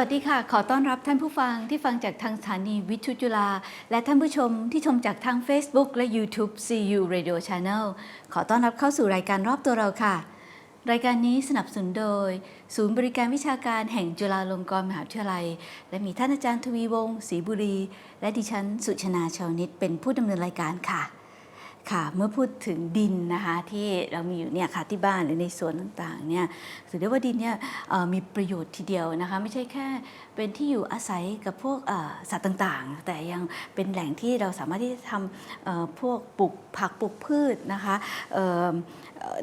วัสดีค่ะ ขอต้อนรับท่านผู้ฟังที่ฟังจากทางสถานีวิทยุจุฬาและท่านผู้ชมที่ชมจากทาง Facebook และ YouTube CU Radio Channel ขอต้อนรับเข้าสู่รายการรอบตัวเราค่ะ รายการนี้สนับสนุนโดย ศูนย์บริการวิชาการแห่งจุฬาลงกรณ์มหาวิทยาลัย และมีท่านอาจารย์ทวีวงศ์ศรีบุรี และดิฉันสุชนาชาวนิตเป็นผู้ดำเนินรายการค่ะ ค่ะเมื่อพูดถึงดินนะคะที่เรามีอยู่เนี่ยค่ะที่บ้านหรือในสวนต่างๆเนี่ยถือได้ว่าดินเนี่ยมีประโยชน์ทีเดียวนะคะไม่ใช่แค่เป็นที่อยู่อาศัยกับพวกสัตว์ต่างๆ แต่ยังเป็นแหล่งที่เราสามารถที่จะทำพวกปลูกผักปลูกพืชนะคะ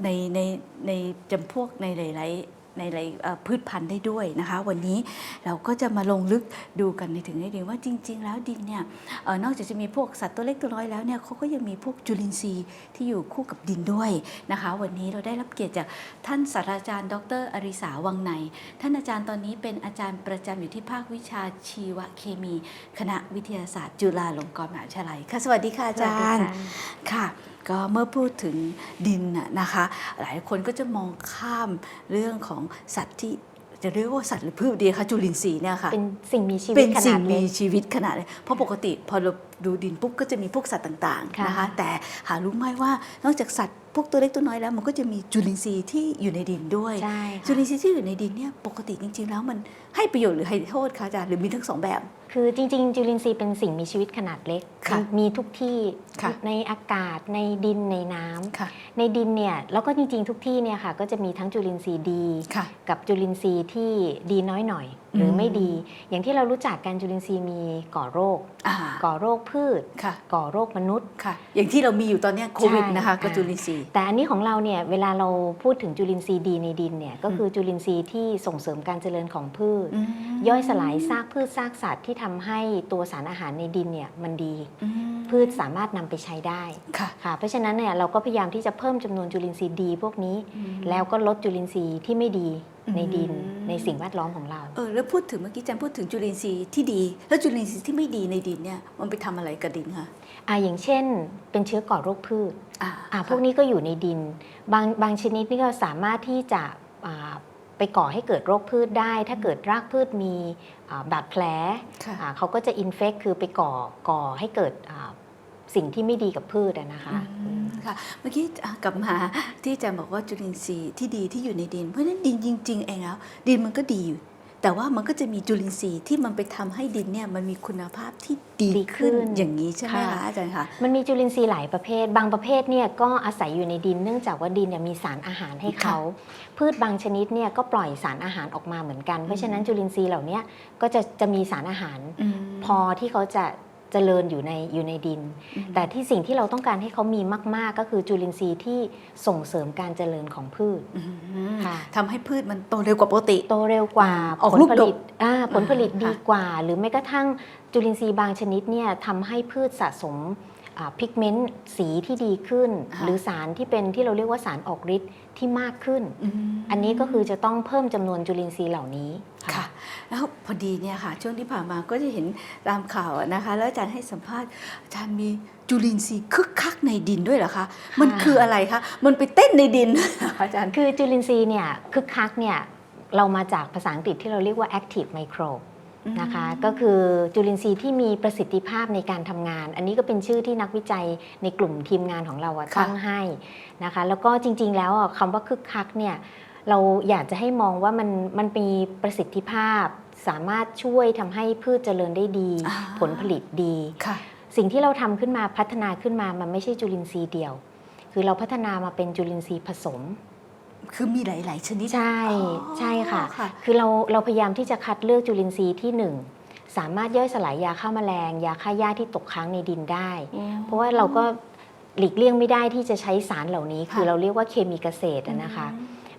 ในในในจำพวกในหลายๆ ในหลายพืชพันธุ์ได้ด้วยนะคะ วันนี้เราก็จะมาลงลึกดูกันในถึงในดินว่าจริง ๆ แล้วดินเนี่ยอนอกจากจะมีพวกสัตว์ตัวเล็กตัวน้อยแล้วเนี่ยเขาก็ยังมีพวกจุลินทรีย์ที่อยู่คู่กับดินด้วยนะคะ วันนี้เราได้รับเกียรติจากท่านศาสตราจารย์ ดร อริสาวังใน ท่านอาจารย์ตอนนี้เป็นอาจารย์ประจำอยู่ที่ภาควิชาชีวเคมี คณะวิทยาศาสตร์ จุฬาลงกรณ์มหาวิทยาลัยค่ะสวัสดีค่ะอาจารย์ค่ะ ก็เมื่อพูดถึงดินน่ะนะคะ หลายคนก็จะมองข้ามเรื่องของสัตว์ที่จะเรียกว่าสัตว์หรือพืชดีคะจุลินทรีย์เนี่ยค่ะเป็นสิ่งมีชีวิเป็ตนขสิ่นางดเล็มีกชีวิตขนาดเลยเพราะปกติพอเราดูดินปุ๊บก็จะมีพวกสัตว์ต่างค่ะๆนะคะแต่หารู้ไหมว่านอกจากสัตว์พวกตัวเล็กตัวน้อยแล้ว มันก็จะมีจุลินทรีย์ที่อยู่ในดินด้วยใช่จุค่ะลินทรีย์ที่อยู่ในดินเนี่ยปกติจริง ๆ แล้วมันให้ประโยชน์หรือให้โทษคะอาจารย์หรือมีทั้งสองแบบ คือจริง ๆ จุลินทรีย์เป็นสิ่งมีชีวิตขนาดเล็กค่ะมีทุกที่ค่ะในอากาศในดินในน้ำค่ะในดินเนี่ยแล้วก็จริงๆทุกที่เนี่ยค่ะก็จะมีทั้งจุลินทรีย์ดีค่ะกับจุลินทรีย์ที่ดีน้อยหน่อย หรืออมไม่ดี อย่างที่เรารู้จักกันจุลินทรีย์มีก่อโรคอ่าก่อโรคพืชค่ะก่อโรคมนุษย์ค่ะ อย่างที่เรามีอยู่ตอนเนี้ยโควิดใช่นะคะก็อ่าจุลินทรีย์แต่อันนี้ของเราเนี่ยเวลาเราพูดถึงจุลินทรีย์ดีในดินเนี่ยก็คือจุลินทรีย์ที่ส่งเสริมการเจริญของพืชอืมย่อยสลายซากพืชซากสัตว์ที่ทำให้ตัวสารอาหารในดินเนี่ยมันดีอืมพืชสามารถนำไปใช้ได้ค่ะค่ะเพราะฉะนั้นเนี่ยเราก็พยายามที่จะเพิ่มจำนวนจุลินทรีย์ดีพวกนี้อืมแล้วก็ลดจุลินทรีย์ที่ไม่ดี ในดินอืมในสิ่งแวดล้อมของเรา เออแล้วพูดถึงเมื่อกี้อาจารย์พูดถึงจุลินทรีย์ที่ดี แล้วจุลินทรีย์ที่ไม่ดีในดินเนี่ยมันไปทำอะไรกับดินคะอ่าอย่างเช่น เป็นเชื้อก่อโรคพืชอ่าอ่าพวกนี้ก็อยู่ในดิน บางบางชนิดนี่ก็สามารถที่จะอ่าไปก่อให้เกิดโรคพืชได้ ถ้าเกิดรากพืชมีอ่าบาดแผลค่ะอ่าเขาก็จะอินเฟกคือไปก่อก่อให้เกิดอ่า สิ่งที่ไม่ดีกับพืชอะนะคะอืมค่ะเมื่อกี้อะกลับมาที่อาจารย์บอกว่าจุลินทรีย์ที่ดีที่อยู่ในดิน เพราะฉะนั้นดินจริงๆเองแล้วดินมันก็ดีอยู่ แต่ว่ามันก็จะมีจุลินทรีย์ที่มันไปทำให้ดินเนี่ยมันมีคุณภาพที่ดีดีขึ้ขึ้นนอย่างนี้ใช่ไหมคะค่ะอาจารย์คะมันมีจุลินทรีย์หลายประเภท บางประเภทเนี่ยก็อาศัยอยู่ในดิน เนื่องจากว่าดินเนี่ยมีสารอาหารให้เขา พืชบางชนิดเนี่ยก็ปล่อยสารอาหารออกมาเหมือนกัน เพราะฉะนั้นจุลินทรีย์เหล่าเนี้ยก็จะจะมีสารอาหาร พอที่เขาจะ เจริญอยู่ในอยู่ในดิน แต่ที่สิ่งที่เราต้องการให้เขามีมาก ๆ ก็คือจุลินทรีย์ที่ส่งเสริมการเจริญของพืชอืมค่ะทำให้พืชมันโตเร็วกว่าปกติ โตเร็วกว่าออกผลลูกผดกลิตอ่าผลผลิตอ่าดีค่ะกว่า หรือแม้กระทั่งจุลินทรีย์บางชนิดเนี่ยทำให้พืชสะสม พิกเมนต์สีที่ดีขึ้น หรือสารที่เป็นที่เราเรียกว่าสารออกฤทธิ์ที่มากขึ้นมอันนี้ก็คือจะต้องเพิ่มจำนวนจุลินทรีย์เหล่านี้ค่ะแล้วพอดีเนี่ยค่ะ ช่วงที่ผ่านมาก็จะเห็นตามข่าวอะนะคะ แล้วอาจารย์ให้สัมภาษณ์อาจารย์มีจุลินทรีย์คึกคักในดินด้วยเหรอคะมันคืออะไรคะมันไปเต้นในดินอาจารย์คือจุลินทรีย์เนี่ยคึกคักเนี่ยเรามาจากภาษาอังกฤษที่เราเรียกว่า active microbe นะคะก็คือจุลินทรีย์ที่มีประสิทธิภาพในการทำงาน อันนี้ก็เป็นชื่อที่นักวิจัยในกลุ่มทีมงานของเราอะค่ะตั้งให้นะคะแล้วก็จริง ๆ แล้วอะคำว่าคึกคักเนี่ยเราอยากจะให้มองว่ามันมันมีประสิทธิภาพ สามารถช่วยทำให้พืชเจริญได้ดีอ่าผลผลิตดีค่ะสิ่งที่เราทำขึ้นมาพัฒนาขึ้นมามันไม่ใช่จุลินทรีย์เดียว คือเราพัฒนามาเป็นจุลินทรีย์ผสม คือมีหลาย ๆ ชนิด ใช่อ๋อใช่ค่ะค่ะ คือเราเราพยายามที่จะคัดเลือกจุลินทรีย์ที่1สามารถย่อยสลายยาฆ่าแมลง ยาฆ่าหญ้าที่ตกค้างในดินได้ เพราะว่าเราก็หลีกเลี่ยงไม่ได้ที่จะใช้สารเหล่านี้ คือค่ะเราเรียกว่าเคมีเกษตรอะนะคะ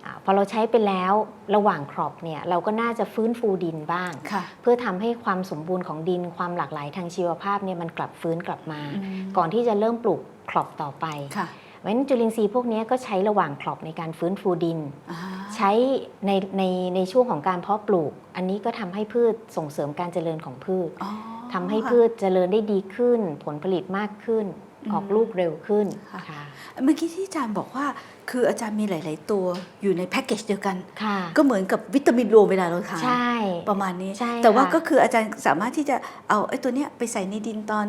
อาพอเราใช้ไปแล้วระหว่างครอบเนี่ยเราก็น่าจะฟื้นฟูดินบ้างค่ะเพื่อทำให้ความสมบูรณ์ของดินความหลากหลายทางชีวภาพเนี่ยมันกลับฟื้นกลับมาอืมก่อนที่จะเริ่มปลูกครอบต่อไปค่ะเพ ราะฉะนั้นจุลินทรีย์พวกนี้ก็ใช้ระหว่างครอบในการฟื้นฟูดินอ่าใช้ในในในช่วงของการเพาะปลูก อันนี้ก็ทำให้พืชส่งเสริมการเจริญของพืชอ๋อทำให้ค่ะพืชเจริญได้ดีขึ้น ผลผลิตมากขึ้นอืมออกลูกเร็วขึ้นค่ะค่ะเมื่อกี้ที่อาจารย์บอกว่าคืออาจารย์มีหลาย ๆ ตัวอยู่ในแพ็กเกจเดียวกันค่ะก็เหมือนกับวิตามินรวมเวลาเราทานใช่ประมาณนี้ใช่แต่ว่าค่ะก็คืออาจารย์สามารถที่จะเอาไอ้ตัวเนี้ยไปใส่ในดินตอน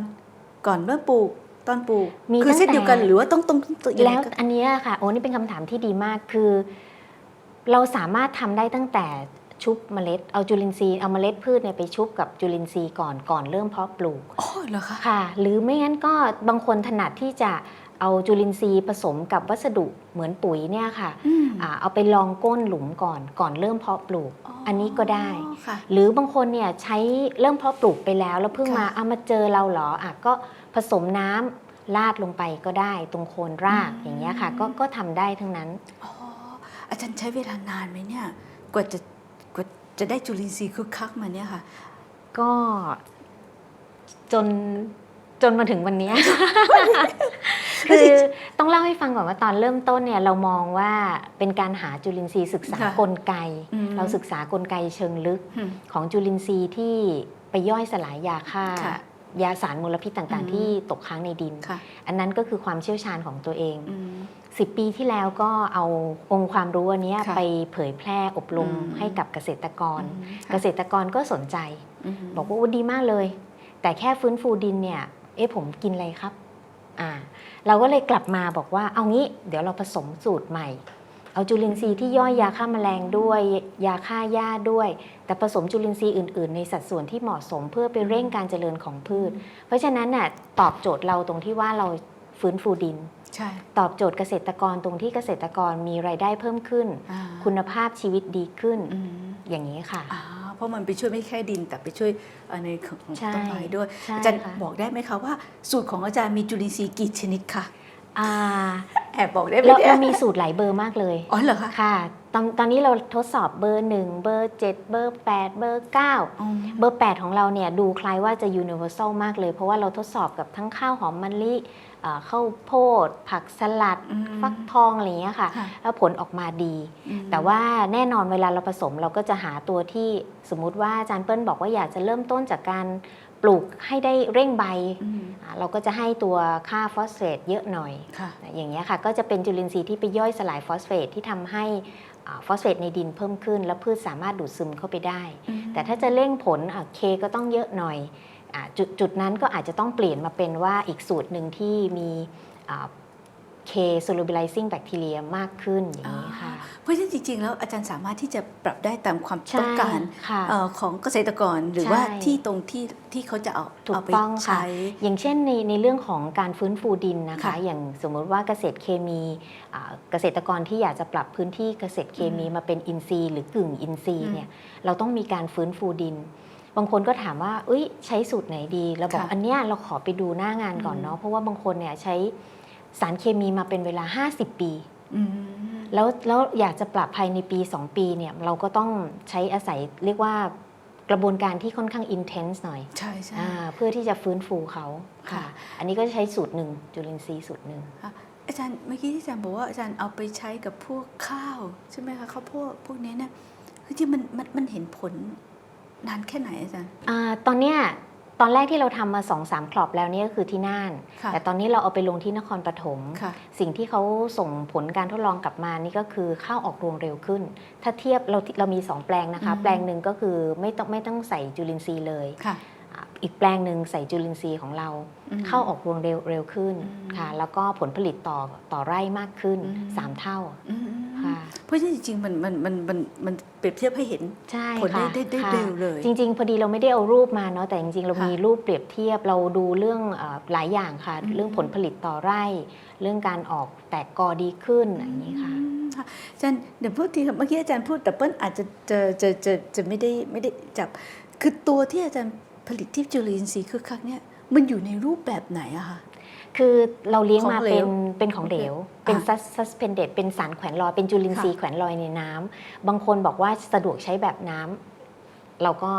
ก่อนเริ่มปลูก ตอนปลูกมีคือตั้งเส้นเดียวกันแต่หรือว่าต้องต้องต้องยังแล้ไงวก็อันเนี้ยค่ะโอ้นี่เป็นคำถามที่ดีมากคือ เราสามารถทำได้ตั้งแต่ชุบเมล็ดเอาจุลินทรีย์เอาเมล็ดพืชเนี่ยไปชุบกับจุลินทรีย์ก่อนก่อนเริ่มเพาะปลูกอ๋อเหรอคะค่ะ หรือไม่งั้นก็บางคนถนัดที่จะเอาจุลินทรีย์ผสมกับวัสดุเหมือนปุ๋ยเนี่ยค่ะอืมอ่าเอาไปลองก้นหลุมก่อนก่อนเริ่มเพาะปลูกอันนี้ก็ได้ค่ะหรือบางคนเนี่ยใช้เริ่มเพาะปลูกไปแล้ว แล้วเพิ่งค่ะมาเอามาเจอเราเหรออะก็ ผสมน้ำราดลงไปก็ได้ตรงโคนรากอืมอย่างเงี้ยค่ะ ก็ก็ทำได้ทั้งนั้น อ๋ออาจารย์ใช้เวลานานไหมเนี่ย กว่าจะกว่าจะได้จุลินทรีย์คึกคักมาเนี่ยค่ะ ก็จนจนมาถึงวันเนี้ยคือต้องเล่าให้ฟังก่อนว่าตอนเริ่มต้นเนี่ยเรามองว่าเป็นการหาจุลินทรีย์ศึกษาค่ะกลไกอืมเราศึกษากลไกเชิงลึกอืมของจุลินทรีย์ที่ไปย่อยสลายยาฆ่าค่ะ ยาสารมลพิษต่างอืมๆที่ตกค้างในดินค่ะอันนั้นก็คือความเชี่ยวชาญของตัวเองอืม10ปีที่แล้วก็เอาองค์ความรู้อันเนี้ยค่ะไปเผยแพร่อบรมอืมให้กับเกษตรกรอืมค่ะเกษตรกรก็สนใจมบอกว่าอุ๊ยดีมากเลย แต่แค่ฟื้นฟูดินเนี่ย เอ๊ะผมกินอะไรครับ อ่า เราก็เลยกลับมาบอกว่าเอางี้ เดี๋ยวเราผสมสูตรใหม่ เอาจุลินทรีย์ที่ย่อยยาฆ่าแมลงด้วย ยาฆ่าหญ้าด้วย แต่ผสมจุลินทรีย์อื่น ๆ ในสัดส่วนที่เหมาะสมเพื่อไปเร่งการเจริญของพืช เพราะฉะนั้นน่ะตอบโจทย์เราตรงที่ว่าเราฟื้นฟูดินใช่ตอบโจทย์เกษตรกรตรงที่เกษตรกรมีรายได้เพิ่มขึ้นอ่าคุณภาพชีวิตดีขึ้นอืมอย่างนี้ค่ะอ่าเพราะมันไปช่วยไม่แค่ดินแต่ไปช่วยเอ่อในของของใช่ต้นไม้ด้วยใช่อาจารย์ค่ะบอกได้ไหมคะว่าสูตรของอาจารย์มีจุลินทรีย์กี่ชนิดคะ อ่าแอบบอกได้ไหมเราเนี่ยเรามีสูตรหลายเบอร์มากเลย อ๋อเหรอคะค่ะ ตอนตอนนี้เราทดสอบเบอร์1เบอร์7เบอร์8เบอร์9อืมเบอร์8ของเราเนี่ยดูคล้ายว่าจะ universal มากเลย เพราะว่าเราทดสอบกับทั้งข้าวหอมมะลิเอ่อ ข้าวโพด ผักสลัดอืมฟักทองอะไรอย่างเงี้ยค่ะค่ะ แล้วผลออกมาดีอืมแต่ว่าแน่นอนเวลาเราผสมเราก็จะหาตัวที่สมมุติว่าอาจารย์เปิ้ลบอกว่าอยากจะเริ่มต้นจากการปลูกให้ได้เร่งใบอืมอ่าเราก็จะให้ตัวค่าฟอสเฟตเยอะหน่อยค่ะอย่างเงี้ยค่ะก็จะเป็นจุลินทรีย์ที่ไปย่อยสลายฟอสเฟตที่ทำให้อ่าฟอสเฟตในดินเพิ่มขึ้น แล้วพืชสามารถดูดซึมเข้าไปได้ แต่ถ้าจะเร่งผลอะเคก็ต้องเยอะหน่อยอา จุดจุดนั้นก็อาจจะต้องเปลี่ยนมาเป็นว่าอีกสูตรหนึ่งที่มีเค solubilizing bacteria มากขึ้นอย่างนี้ค่ะ เพราะฉะนั้นจริง ๆ แล้วอาจารย์สามารถที่จะปรับได้ตามความใช่ต้องการค่ะเอ่อของเกษตรกรหรือใช่ว่าที่ตรงที่ที่เขาจะเอาถูกเอาไปต้องค่ะใช้อย่างเช่นในในเรื่องของการฟื้นฟูดินนะคะค่ะอย่างสมมุติว่าเกษตรเคมีอ่าเกษตรกรที่อยากจะปรับพื้นที่เกษตรเคมีอืมมาเป็นอินทรีย์หรือกึ่งอินทรีอืย์มเนี่ยเราต้องมีการฟื้นฟูดิน บางคนก็ถามว่าเอ้ยใช้สูตรไหนดีเราบอกค่ะอันเนี้ยเราขอไปดูหน้างานก่อนอืมเนาะเพราะว่าบางคนเนี่ยใช้สารเคมีมาเป็นเวลา 50 ปีอืมแล้วแล้วอยากจะปรับภายในปี 2 ปีเนี่ยเราก็ต้องใช้อาศัยเรียกว่ากระบวนการที่ค่อนข้าง intense หน่อย ใช่ใช่อ่าเพื่อที่จะฟื้นฟูเขาค่ะ อันนี้ก็จะใช้สูตรหนึ่งจุลินทรีย์สูตรหนึ่งอาจารย์เมื่อกี้ที่อาจารย์บอกว่าอาจารย์เอาไปใช้กับพวกข้าว ใช่ไหมคะข้าวโพดพวกนี้เนี่ยคือที่มันมันมันเห็นผล นานแค่ไหนอาจารย์อาตอนเนี้ยตอนแรกที่เราทำมา2อสามครอบแล้วเนี่ยก็คือที่น่านค่ะแต่ตอนนี้เราเอาไปลงที่นครปฐมค่ะสิ่งที่เขาส่งผลการทดลองกลับมานี่ก็คือข้าวออกรวงเร็วขึ้น ถ้าเทียบเราเรามี 2 แปลงนะคะอืมแปลงหนึ่งก็คือไม่ต้องไม่ต้องใส่จุลินทรีย์เลยค่ะอ่าอีกแปลงหนึ่งใส่จุลินทรีย์ของเราอืมเข้าออกรวงเร็วเร็วขึ้นอืมค่ะ แล้วก็ผลผลิตต่อต่อไร่มากขึ้นอืม3เท่าอืมค่ะ เพราะฉะนั้นจริงๆมันมันมันมันมันเปรียบเทียบให้เห็นใช่ผลได้ค่ะได้ได้ค่ะเร็วเลย จริง ๆ พอดีเราไม่ได้เอารูปมาเนาะแต่จริงๆ เราค่ะมีรูปเปรียบเทียบเราดูเรื่องเออหลายอย่างค่ะ อืม เรื่องผลผลิตต่อไร่ เรื่องการออกแตกกอดีขึ้นอย่างนี้ค่ะ อืมค่ะอาจารย์เดี๋ยวพูดทีค่ะเมื่อกี้อาจารย์พูดแต่เปิ้ลอาจจะจะจะจะจะไม่ได้ไม่ได้จับ คือตัวที่อาจารย์ผลิตที่จุลินทรีย์คือคักเนี่ยมันอยู่ในรูปแบบไหนอะคะ คือเราเลี้ยงมาของเหลเป็วนเป็นของเหลว เป็นอะซัสเพนเดตเป็นสารแขวนลอย เป็นจุลินทรีย์ค่ะแขวนลอยในน้ำบางคนบอกว่าสะดวกใช้แบบน้ำเราก็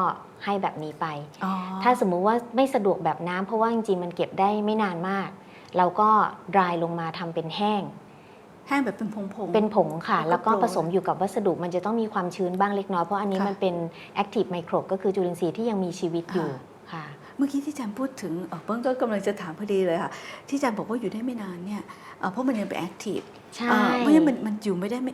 ให้แบบนี้ไปอ๋อถ้าสมมุติว่าไม่สะดวกแบบน้ำเพราะว่าจริงๆมันเก็บได้ไม่นานมาก เราก็ดรายลงมาทำเป็นแห้ง แห้งแบบเป็นผงผงเป็นผงค่ะ แล้แล้ววก็ก็โปรยผสมอยู่กับวัสดุมันจะต้องมีความชื้นบ้างเล็กน้อยเพราะอันนี้ค่ะมันเป็น active microbe ก็คือจุลินทรีย์ที่ยังมีชีวิตอยู่ค่ะค่ะ เมื่อกี้ที่อาจารย์พูดถึงเบิ้งก็กำลังจะถามพอดีเลยค่ะ ที่อาจารย์บอกว่าอยู่ได้ไม่นานเนี่ยเอ่อเพราะมันยังเป็นแอคทีฟ ใช่เพราะฉะนั้นมันมันอยู่ไม่ได้ไม่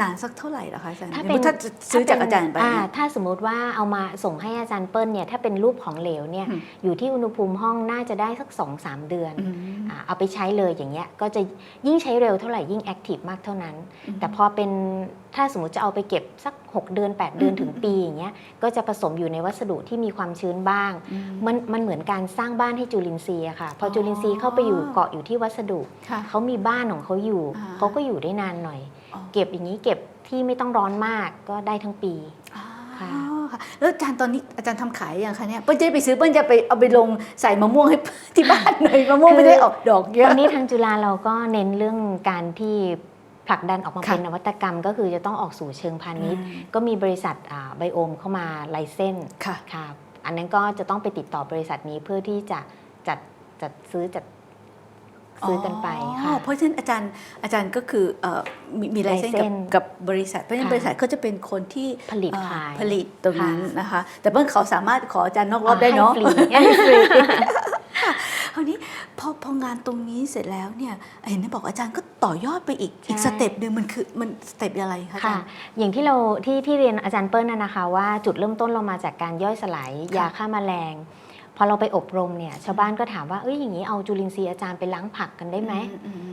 นานสักเท่าไหร่หรอคะอาจารย์ถ้าสมเป็นมุติถ้าจะซื้อจากอาจารย์ไปอ่เนี่ย ถ้าสมมุติว่าเอามาส่งให้อาจารย์เปิ้ลเนี่ยถ้าเป็นรูปของเหลวเนี่ยอืม อยู่ที่อุณหภูมิห้องน่าจะได้สัก 2-3 เดือนอืม อ่าเอาไปใช้เลยอย่างเงี้ยก็จะยิ่งใช้เร็วเท่าไหร่ยิ่งแอคทีฟมากเท่านั้น แต่พอเป็นถ้าสมมติจะเอาไปเก็บสัก 6 เดือน 8 เดือนอืม ถึงปีอย่างเงี้ยก็จะผสมอยู่ในวัสดุที่มีความชื้นบ้าง อืม มันมันเหมือนการสร้างบ้านให้จุลินทรีย์อะค่ะ พอออ จุลินทรีย์เข้าไปอยู่เกาะอยู่ที่วัสดุ ค่ะเขามีบ้านของเขาอยู่ อ่าเขาก็อยู่ได้นานหน่อยอ๋อเก็บอย่างนี้เก็บที่ไม่ต้องร้อนมากก็ได้ทั้งปีอ๋อค่ะค่ะแล้วอาจารย์ตอนนี้อาจารย์ทำขายยังคะเนี่ยเปิ้ลจะได้ไปซื้อเปิ้ลจะไปเอาไปลงใส่มะม่วงให้ที่บ้านหน่อยมะม่วงไม่ได้ออกดอกเยตอะอนนี้ทางจุฬาเราก็เน้นเรื่องการที่ผลักดันออกมาค่ะเป็นนวัตกรรม ก็คือจะต้องออกสู่เชิงพาณิชย์ ก็มีบริษัทไบโอมเข้ามาไลเส้นค่ะค่ะอันนั้นก็จะต้องไปติดต่อบริษัทนี้เพื่อที่จะจัดจัดซื้อจัด ซื้อกันไปอ๋ค่ะอเพราะฉะนั้นอาจารย์อาจารย์ก็คือเอ่อมีมีลายเส้นกับลายเส้นกับบริษัท เพราะฉะนั้นค่ะบริษัทก็จะเป็นคนที่ผลิตเอ่อขายผลิตตรงนั้นค่ะนะคะ แต่เพิ่งเขาสามารถขออาจารย์นอกรอบได้เนาะให้ฟรีคราวนี้พอพองานตรงนี้เสร็จแล้วเนี่ยเห็นได้บอกอาจารย์ก็ต่อยอดไปอีกอีกใช่สเต็ปหนึ่งมันคือมันสเต็ปอะไรคะอาจาค่ะรย์อย่างที่เราที่ที่เรียนอาจารย์เปิ้ลน่ะนะคะว่าจุดเริ่มต้นเรามาจากการย่อยสลายค่ะยาฆ่าแมลงพ อเราไปอบรมเนี่ยชาวบ้านก็ถามว่าเอ้ยอย่างนี้เอาจุลินทรีย์อาจารย์ไปล้างผักกันได้ไหมอือืม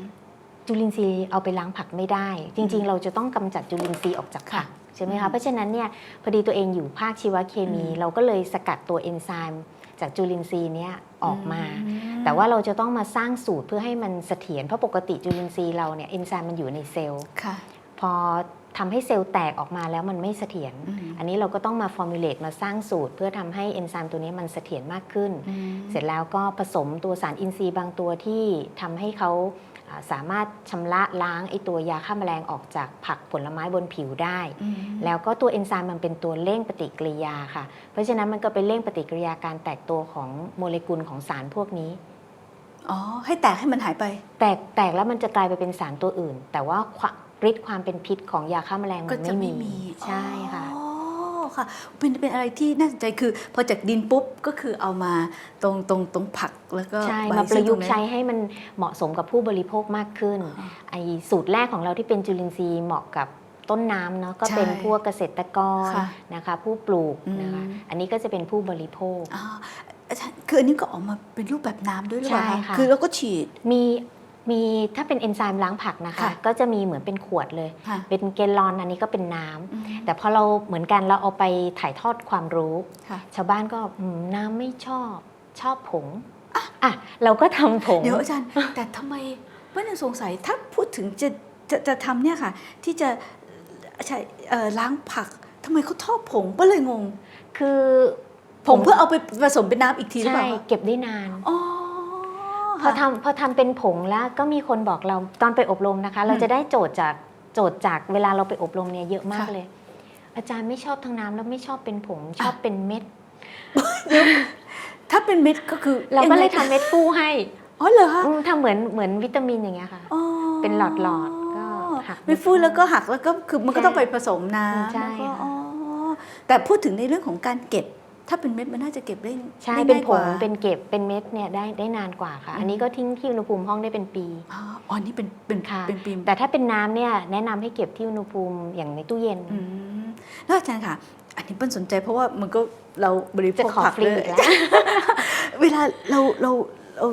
จุลินทรีย์เอาไปล้างผักไม่ได้ จริง ๆ เราจะต้องกำจัดจุลินทรีย์ออกจากผักค่ะใช่ไหมอืคะมเพราะฉะนั้นเนี่ยพอดีตัวเองอยู่ภาคชีวเคมีอืมเราก็เลยสกัดตัวเอนไซม์จากจุลินทรีย์เนี้ยออกมาอืแต่ว่าเราจะต้องมาสร้างสูตรเพื่อให้มันเสถียรเพราะปกติจุลินทรีย์เราเนี่ยเอนไซม์มันอยู่ในเซลล์ค่ะพอ ทำให้เซลล์แตกออกมาแล้วมันไม่เสถียรอืมอันนี้เราก็ต้องมาฟอร์มูลเลตมาสร้างสูตร เพื่อทำให้เอนไซม์ตัวนี้มันเสถียรมากขึ้นอืมเสร็จแล้วก็ผสมตัวสารอินทรีย์บางตัวที่ทำให้เขาอ่าสามารถชำระล้างไอตัวยาฆ่าแมลงออกจากผักผลไม้บนผิวได้อืมแล้วก็ตัวเอนไซม์มันเป็นตัวเร่งปฏิกิริยาค่ะ เพราะฉะนั้นมันก็ไปเร่งปฏิกิริยาการแตกตัวของโมเลกุลของสารพวกนี้อ๋อให้แตกให้มันหายไป แตกแตกแล้วมันจะกลายไปเป็นสารตัวอื่น แต่ว่าความ ฤทธิ์ความเป็นพิษของยาฆ่าแมลงก็มันจะไม่ไม่มีมีใช่ค่ะ อ๋อค่ะ เป็นเป็นอะไรที่น่าสนใจคือ พอจากดินปุ๊บก็คือเอามาตรงตรงตรงผักแล้วก็ใช่ใบมาประยุกต์ซึ่งตงนั้นใช้ให้มันเหมาะสมกับผู้บริโภคมากขึ้นอ๋อไอสูตรแรกของเราที่เป็นจุลินทรีย์เหมาะกับต้นน้ำเนาะก็ใช่เป็นพวกเกษตรกรค่ะนะคะ ผู้ปลูกนะคะอืม อันนี้ก็จะเป็นผู้บริโภคอ๋ออาจารย์คืออันนี้ก็ออกมาเป็นรูปแบบน้ำด้วยหรือเปล่าใช่คะค่ะ คือเราก็ฉีด มี มีถ้าเป็นเอนไซม์ล้างผักนะคะ ค่ะก็จะมีเหมือนเป็นขวดเลย ค่ะเป็นเกลลอนอันนี้ก็เป็นน้ำอืม แต่พอเราเหมือนกันเราเอาไปถ่ายทอดความรู้ ค่ะ ชาวบ้านก็อืมน้ำไม่ชอบชอบผงอะเราก็ทำผง เดี๋ยวอาจารย์ แต่ทำไมเพื่อนยังสงสัยถ้าพูดถึงจะจะจะทำเนี่ยค่ะ ที่จะใช้เอ่อล้างผักทำไมเขาทอดผงก็เลยงง คือผงเพื่อเอาไปผสมเป็นน้ำอีกทีหรือเปใช่ล่าคะเก็บได้นาน อ๋อ พอค่ะทำพอทำเป็นผงแล้วก็มีคนบอกเราตอนไปอบรมนะคะ เราอืมจะได้โจทย์จากโจทย์จากเวลาเราไปอบรมเนี่ยเยอะมากค่ะเลย อาจารย์ไม่ชอบทั้งน้ำแล้วไม่ชอบเป็นผงชอบเป็นเม็ด ถ้าเป็นเม็ดก็คือ เราก็เลยงไงทำเม็ดฟูให้อ๋อเหรอคะอืมทำเหมือนเหมือนวิตามินอย่างเงี้ยค่ะอ๋อเป็นหลอดหลอดก็หักไม่ฟูแล้วก็หักแล้วก็คือมันก็ใช่ต้องไปผสมน้ำใช่แล้วก็ค่ะอ๋อแต่พูดถึงในเรื่องของการเก็บ ถ้าเป็นเม็ดมันน่าจะเก็บได้ใช่ได้เป็นง่ายผกว่างเป็นเก็บเป็นเม็ดเนี่ยได้ได้นานกว่าค่ะ อันนี้ก็ทิ้งที่อุณหภูมิห้องได้เป็นปีอ๋ออ๋อนี่เป็นเป็นค่ะเป็นปีมแต่ถ้าเป็นน้ำเนี่ยแนะนำให้เก็บที่อุณหภูมิอย่างในตู้เย็นอืมแล้วอาจารย์ค่ะ อันนี้เปิ้ลสนใจเพราะว่ามันก็เราบริโภจะคขอผักฟรีเลยอีกแล้วเวลาเราเราเรา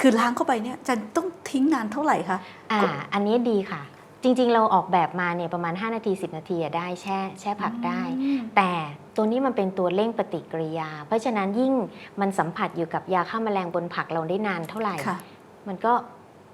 คือล้างเข้าไปเนี่ยอาจารย์ต้องทิ้งนานเท่าไหร่คะอ่าอันนี้ดีค่ะ จริงๆ เราออกแบบมาเนี่ยประมาณ 5 นาที 10 นาทีอะได้แช่แช่ผักได้อืมแต่ตัวนี้มันเป็นตัวเร่งปฏิกิริยา เพราะฉะนั้นยิ่งมันสัมผัสอยู่กับยาฆ่าแมลงบนผักเราได้นานเท่าไหร่ ค่ะ มันก็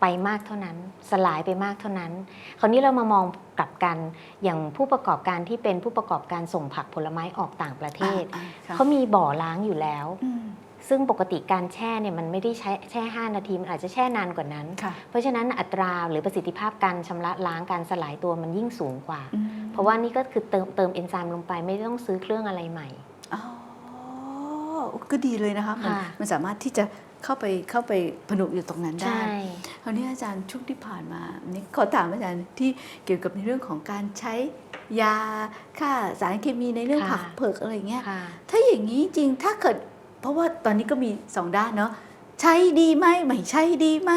ไปมากเท่านั้น สลายไปมากเท่านั้น คราวนี้เรามามองกลับกันอย่างผู้ประกอบการที่เป็นผู้ประกอบการส่งผักผลไม้ออกต่างประเทศอ่าอ่าเขามีบ่อล้างอยู่แล้ว อืม ซึ่งปกติการแช่เนี่ยมันไม่ได้ใช้แช่5นาที มันอาจจะแช่นานกว่านั้นค่ะเพราะฉะนั้นอัตราหรือประสิทธิภาพการชำระล้างการสลายตัวมันยิ่งสูงกว่าอืมเพราะว่านี่ก็คือเติมเติมเอนไซม์ลงไปไม่ต้องซื้อเครื่องอะไรใหม่อ๋อก็ดีเลยนะคะมันค่ะมันสามารถที่จะเข้าไปเข้าไปผนุอยู่ตรงนั้นได้ใช่คราวนี้อาจารย์ช่วงที่ผ่านมานี่ขอถามอาจารย์ที่เกี่ยวกับในเรื่องของการใช้ยาฆ่าสารเคมีในเรื่องค่ะผักเผือกอะไรเงี้ยค่ะถ้าอย่างนี้จริงถ้าเกิด เพราะว่าตอนนี้ก็มีสองด้านเนาะใช้ดีไหมไม่ใช้ดีไหม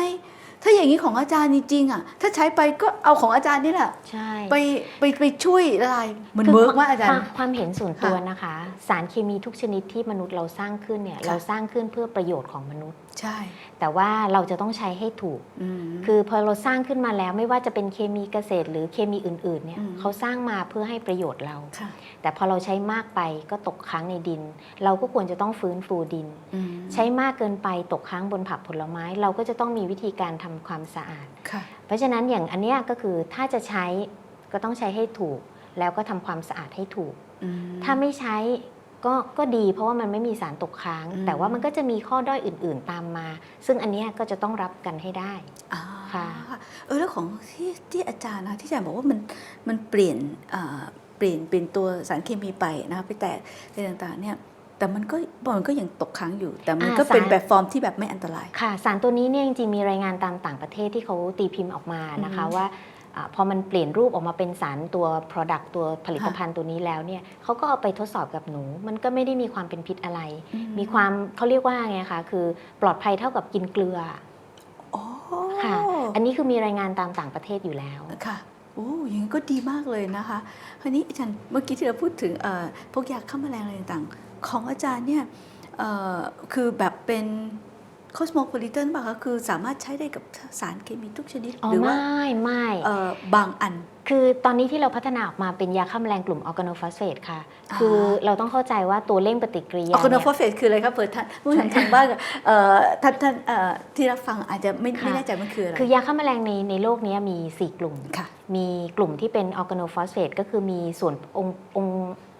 ถ้าอย่างนี้ของอาจารย์จริงๆอะ ถ้าใช้ไปก็เอาของอาจารย์นี่แหละ ใช่ไปไปไปช่วยอะไรมันคือเวิร์กมากอาจารควย์ ความเห็นส่วนตัวค่ะนะคะ สารเคมีทุกชนิดที่มนุษย์เราสร้างขึ้นเนี่ยค่ะเราสร้างขึ้นเพื่อประโยชน์ของมนุษย์ ใช่ แต่ว่าเราจะต้องใช้ให้ถูกอืมคือพอเราสร้างขึ้นมาแล้วไม่ว่าจะเป็นเคมีเกษตร หรือเคมีอื่นๆเนี่ยอืมเขาสร้างมาเพื่อให้ประโยชน์เราค่ะแต่พอเราใช้มากไปก็ตกค้างในดิน เราก็ควรจะต้องฟื้นฟูดินอืมใช้มากเกินไปตกค้างบนผักผลไม้ เราก็จะต้องมีวิธีการทำความสะอาดค่ะเพราะฉะนั้นอย่างอันเนี้ยก็คือถ้าจะใช้ก็ต้องใช้ให้ถูก แล้วก็ทำความสะอาดให้ถูกอืมถ้าไม่ใช้ก็ก็ดีเพราะว่ามันไม่มีสารตกค้างอืมแต่ว่ามันก็จะมีข้อด้อยอื่น ๆ ตามมา ซึ่งอันเนี้ยก็จะต้องรับกันให้ได้อ่าค่ะเออแล้วของที่ที่อาจารย์นะที่อาจารย์บอกว่ามันมันเปลี่ยนอ่าเปลี่ยนเป็นตัวสารเคมีไปนะคะไปแตกอะไรต่างๆเนี่ย แต่มันก็มันก็ยังตกค้างอยู่ แต่มันอ่าก็เป็นสารแบบฟอร์มที่แบบไม่อันตราย ค่ะ สารตัวนี้เนี่ยจริงๆมีรายงานตามต่างประเทศที่เขาตีพิมพ์ออกมานะคะอือฮึว่าอาพอมันเปลี่ยนรูปออกมาเป็นสารตัว Product ตัวผลิตภัณฑ์ตัวนี้แล้วเนี่ยเขาก็เอาไปทดสอบกับหนู มันก็ไม่ได้มีความเป็นพิษอะไร มีความเขาเรียกว่าไงคะคือปลอดภัยเท่ากับกินเกลืออ๋อค่ะ อันนี้คือมีรายงานตามต่างประเทศอยู่แล้วค่ะโอ้อยังนี้ก็ดีมากเลยนะคะคราวนี้อาจารย์เมื่อกี้ที่เราพูดถึงเอ่อพวกยาฆ่าแมลงอะไรต่างๆ ของอาจารย์เนี่ยเอ่อคือแบบเป็นคอสโมโพลิ t ันป่ะคะคือสามารถใช้ได้กับสารเคมีทุกชนิดอ๋อหรือว่าไม่ไม่เอ่อบางอัน คือตอนนี้ที่เราพัฒนาออกมาเป็นยาฆ่าแมลงกลุ่มออร์แกโนฟอสเฟตค่ะอ่าคือเราต้องเข้าใจว่าตัวเร่งปฏิกิริยาออร์แกโนเนี่ยฟอสเฟตคืออะไรครับเปิดท่านผู้ชมทางบ้านเอ่อท่านท่านเอ่อที่รับฟังอาจจะไม่ไม่แน่ใจมันคืออะไรคือยาฆ่าแมลงในในโลกนี้มี 4 กลุ่มค่ะมีกลุ่มที่เป็นออร์แกโนฟอสเฟตก็คือมีส่วนองค์องค์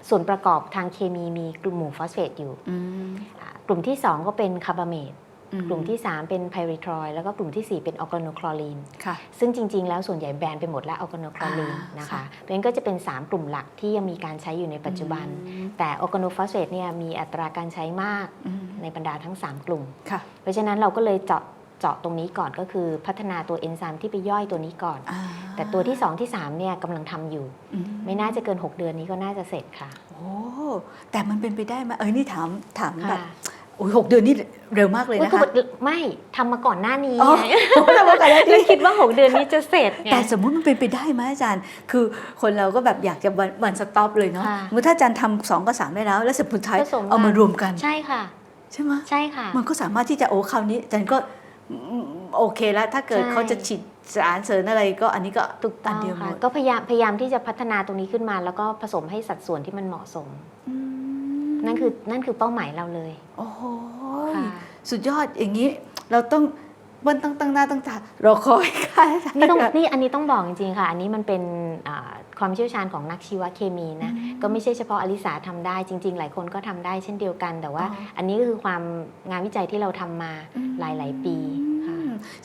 ส่วนประกอบทางเคมีมีกลุ่มหมู่ฟอสเฟตอยู่อืมอ่ากลุ่มที่ 2 ก็เป็นคาร์บาเมตอืกลุ่มที่ 3 เป็นไพริทรอยแล้วก็กลุ่มทีสี่4 เป็นออร์แกโนคลอรีนค่ะซึ่งจริง ๆ แล้วส่วนใหญ่แบนไปหมดแล้วออร์แกโนคลอรีนอ่านนะคะค่ะเพราะฉะนั้นก็จะเป็น 3 กลุ่มหลักที่ยังมีการใช้อยู่ในปัจจุบันอืมแต่ออร์แกโนฟอสเฟตเนี่ยมีอัตราการใช้มากอืมในบรรดาทั้ง 3 กลุ่มค่ะเพราะฉะนั้นเราก็เลยเจาะเจาะตรงนี้ก่อนก็คือพัฒนาตัวเอนไซม์ที่ไปย่อยตัวนี้ก่อนอ่า แต่ตัวที่ 2 ที่ 3เนี่ยกำลังทำอยู่อืไม่น่าจะเกิน 6 เดือนนี้ก็น่าจะเสร็จค่ะ โอ้แต่มันเป็นไปได้ไหมเออนี่ถามถามแบบค่ะโอ้ยหกเดือนนี่เร็วมากเลยอุ๊ยนะก็คะบอกไม่ทำมาก่อนหน้านี้อ๋อไงแต่ว่าก่อนหน้านี้แล้วคิดว่า 6 เดือนนี้จะเสร็จไงแต่สมมุติมันเป็นไปได้ไหมอาจารย์ คือคนเราก็แบบอยากจะวันวันสต็อปเลยเนาะค่ะเมื่อถ้าอาจารย์ทำสองกับสามได้แล้ว แล้วสุดท้ายผสมกันเอามารวมกัน ใช่ค่ะ ใช่ไหมใช่ค่ะ มันก็สามารถที่จะโอ้คราวนี้อาจารย์ก็อืม โอเคแล้วถ้าเกิดใช่เขาจะฉีดสารเสริญอะไรก็อันนี้ก็ถูกต้อัอนงเดียวหมค่ะดก็พยายามพยายามที่จะพัฒนาตรงนี้ขึ้นมา แล้วก็ผสมให้สัดส่วนที่มันเหมาะสมอืมนั่นคือนั่นคือเป้าหมายเราเลย โอ้โหค่ะสุดยอดอย่างนี้เราต้อง วันตั้งตั้งหน้าตั้งตารอคอยค่ะอาจารย์นี่ต้องนี่อันนี้ต้องบอกจริงๆค่ะ อันนี้มันเป็นอ่าความเชี่ยวชาญของนักชีวเคมีนะอืมก็ไม่ใช่เฉพาะอลิสาทำได้จริง ๆ หลายคนก็ทำได้เช่นเดียวกัน แต่ว่าอ๋ออัอันนี้ก็คือความงานวิจัยที่เราทำมาอืมหลาย ๆ ปีค่ะอืม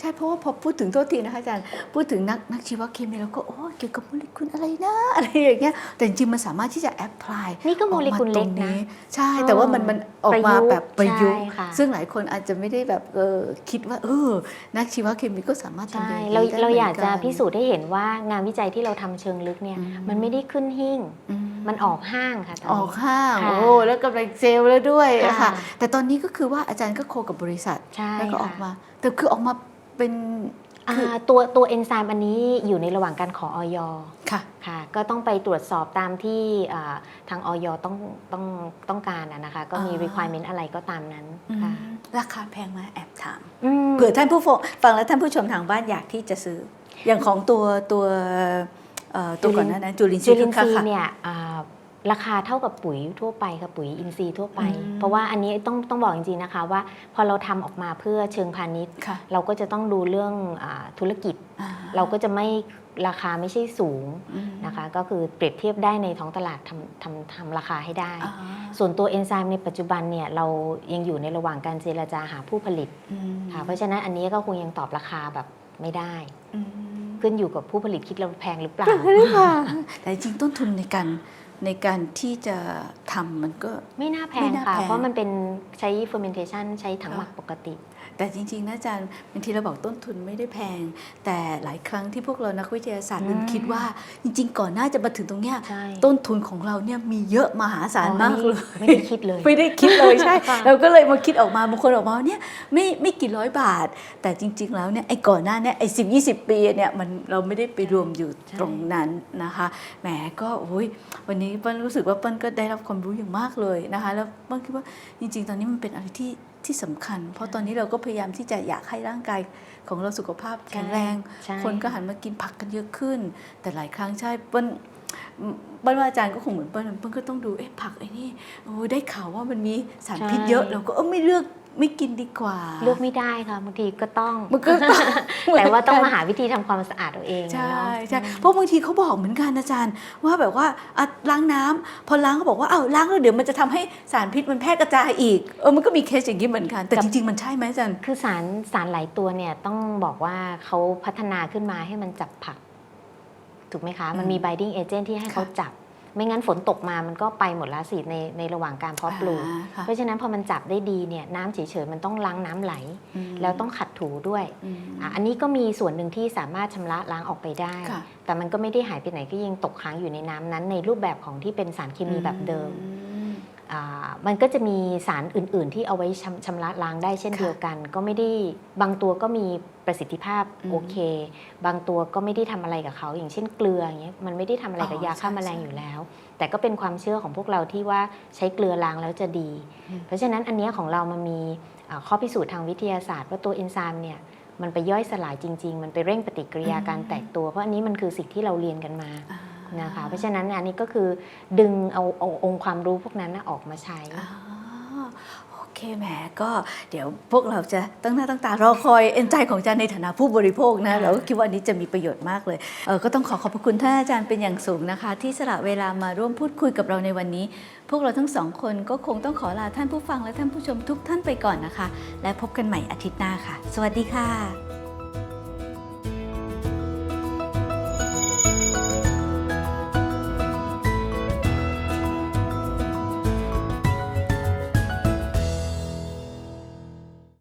ใช่เพราะว่าพอพูดถึงโทษทีนะคะอาจารย์พูดถึงนักนักชีวเคมีเราก็โอ้เกี่ยวกับโมเลกุลอะไรนะอะไรอย่างเงี้ยแต่จริงๆมันสามารถที่จะแอพพลายนี่ก็โมเลกุลเล็กนะใช่แต่ว่ามันมันออกมาแบบประยุกต์ใช่ค่ะซึ่งหลายคนอาจจะไม่ได้แบบเออคิดว่าเออนักชีวเคมีก็สามารถทำใช่อย่างนี้เราได้เราหมืนอยากจะนพิสูจน์ให้เห็นว่างานวิจัยที่เราทำเชิงลึกเนี่ยอืมมันไม่ได้ขึ้นหิ้งอืมันออกห้างค่ะตอนอนี้อกห้างค่ะโอ้แล้วกำลังเซลล์แล้วด้วยค่ะค่ะแต่ตอนนี้ก็คือว่าอาจารย์ก็โคกับบริษัทใช่แล้วก็ออกค่ะมาแต่คือออกมา เป็นอ่าคือตัวตัวเอนไซม์อันนี้อยู่ในระหว่างการขอออยค่ะ ค่ะ ก็ต้องไปตรวจสอบตามที่อ่าทางออยต้องต้องต้องการอะนะคะ ก็มี อ่า requirement อะไรก็ตามนั้นค่ะอืมราคาแพงไหมแอบถามอืมเผื่อท่านผู้ฟังฟังแล้วท่านผู้ชมทางบ้านอยากที่จะซื้อ อย่างของตัวตัวเอ่อตัวก่อนหนานั้นจุลินทรีจุย์ลินทรีค่ะ ย์เนี่ยอ่า ราคาเท่ากับปุ๋ยทั่วไปค่ะปุ๋ยอินทรีย์ทั่วไปอืมเพราะว่าอันนี้ต้องต้องบอกจริงๆนะคะว่าพอเราทำออกมาเพื่อเชิงพาณิชย์ค่ะเราก็จะต้องดูเรื่องอาธุรกิจอ่เราก็จะไม่ราคาไม่ใช่สูงอืมนะคะ ก็คือเปรียบเทียบได้ในท้องตลาดทำทำทำราคาให้ได้อ่าส่วนตัวเอนไซม์ในปัจจุบันเนี่ยเรายังอยู่ในระหว่างการเจรจาหาผู้ผลิตอืมค่ะเพราะฉะนั้นอันนี้ก็คงยังตอบราคาแบบไม่ได้อืมขึ้นอยู่กับผู้ผลิตคิดเราแพงหรือเปล่าค่ะแต่จริงๆต้นทุนในการ ในการที่จะทำมันก็ ไม่น่าแพไม่งน่าค่ะ แพง เพราะมันเป็นใช้ fermentation ใช้ถังหมักปกติ แต่จริงๆนะอาจารย์บางทีเราบอกต้นทุนไม่ได้แพง แต่หลายครั้งที่พวกเรานักวิทยาศาสตร์อืมลืมคิดว่าจริง ๆ ก่อนหน้าจะมาถึงตรงเนี้ยใช่ต้นทุนของเราเนี่ยมีเยอะมหาศาลมากเลยไม่ได้คิดเลยไม่ได้คิดเลยใช่ค่ะเราก็เลยมาคิดออกมาบางคนออกมาว่าเนี่ยไม่ไม่กี่ร้อยบาท แต่จริง ๆ แล้วเนี่ยไอ้ก่อนหน้าเนี่ยไอ้สิบยี่สิบปีเนี่ยมันเราไม่ได้ไปรวมอยู่ตรงนั้นนะคะแหมก็โอ้ยวันนี้เปิ้ลรู้สึกว่าเปิ้ลก็ได้รับความรู้อย่างมากเลยนะคะ แล้วเปิ้ลคิดว่าจริง ๆ ตอนนี้มันเป็นอะไรที่ ที่สำคัญ เพราะตอนนี้เราก็พยายามที่จะอยากให้ร่างกายของเราสุขภาพแข็งแรงใช่คนก็หันมากินผักกันเยอะขึ้น แต่หลายครั้งใช่เปิ้ลอืมเปิ้ลว่าอาจารย์ก็คงเหมือนเปิ้ลเปิ้ลก็ต้องดูเอ๊ะผักไอ้นี่โอ้ได้ข่าวว่ามันมีสารพิษเยอะเราก็เออไม่เลือก ไม่กินดีกว่า เลือกไม่ได้ค่ะบางทีก็ต้องมันก็ต้องแต่ว่าต้องเหมืมาอนกันหาวิธีทำความสะอาดเอาเองใช่เนาะใช่เพราะบางทีเขาบอกเหมือนกันอาจารย์ ว่าแบบว่าอะล้างน้ำพอล้างเขาบอกว่าอ้าวล้างแล้วเดี๋ยวมันจะทำให้สารพิษมันแพร่กระจายอีกเออมันก็มีเคสอย่างนี้เหมือนกันแต่จริงๆมันใช่ไหมอาจารย์คือสารสารหลายตัวเนี่ยต้องบอกว่าเขาพัฒนาขึ้นมาให้มันจับผักถูกไหมคะ มันมี binding agent ที่ให้เขาจับ ไม่งั้นฝนตกมามันก็ไปหมดแล้วสิในในระหว่างการเพาะปลูกอ่าค่ะเพราะฉะนั้นพอมันจับได้ดีเนี่ยน้ำเฉยๆมันต้องล้างน้ำไหลมแล้วต้องขัดถูด้วยอืมอะอันนี้ก็มีส่วนหนึ่งที่สามารถชำระล้างออกไปได้ค่ะแต่มันก็ไม่ได้หายไปไหนก็ยังตกค้างอยู่ในน้ำนั้น ในรูปแบบของที่เป็นสารเคมีแบบเดิมอื มอ่ามันก็จะมีสารอื่น ๆ ที่เอาไว้ชำชำระล้างได้เช่นค่ะเดียวกัน ก็ไม่ได้บางตัวก็มีประสิทธิภาพอืมโอเค บางตัวก็ไม่ได้ทำอะไรกับเขา อย่างเช่นเกลืออย่างเงี้ยมันไม่ได้ทำอะไรกับอ๋อยาฆ่าใช่แมลงใช่อยู่แล้ว แต่ก็เป็นความเชื่อของพวกเราที่ว่าใช้เกลือล้างแล้วจะดีอืมเพราะฉะนั้นอันเนี้ยของเรามันมีอ่าข้อพิสูจน์ทางวิทยาศาสตร์ว่าตัวเอนไซม์เนี่ยมันไปย่อยสลายจริง ๆ มันไปเร่งปฏิกิริยาการแตกตัว เพราะอันนี้มันคือสิ่งที่เราเรียนกันมาอ่า นะคะเพราะฉะนั้นอันนี้ก็คือดึงเอาเอาองค์ความรู้พวกนั้นน่ะออกมาใช้อ่าโอเคแหมก็เดี๋ยวพวกเราจะตั้งหน้าตั้งตารอคอยเอนใจของอาจารย์ในฐานะผู้บริโภคนะค่ะเราก็คิดว่าอันนี้จะมีประโยชน์มากเลยเออก็ต้องขอขอบพระคุณท่านอาจารย์เป็นอย่างสูงนะคะ ที่สละเวลามาร่วมพูดคุยกับเราในวันนี้ พวกเราทั้งสองคนก็คงต้องขอลาท่านผู้ฟังและท่านผู้ชมทุกท่านไปก่อนนะคะ และพบกันใหม่อาทิตย์หน้าค่ะ สวัสดีค่ะ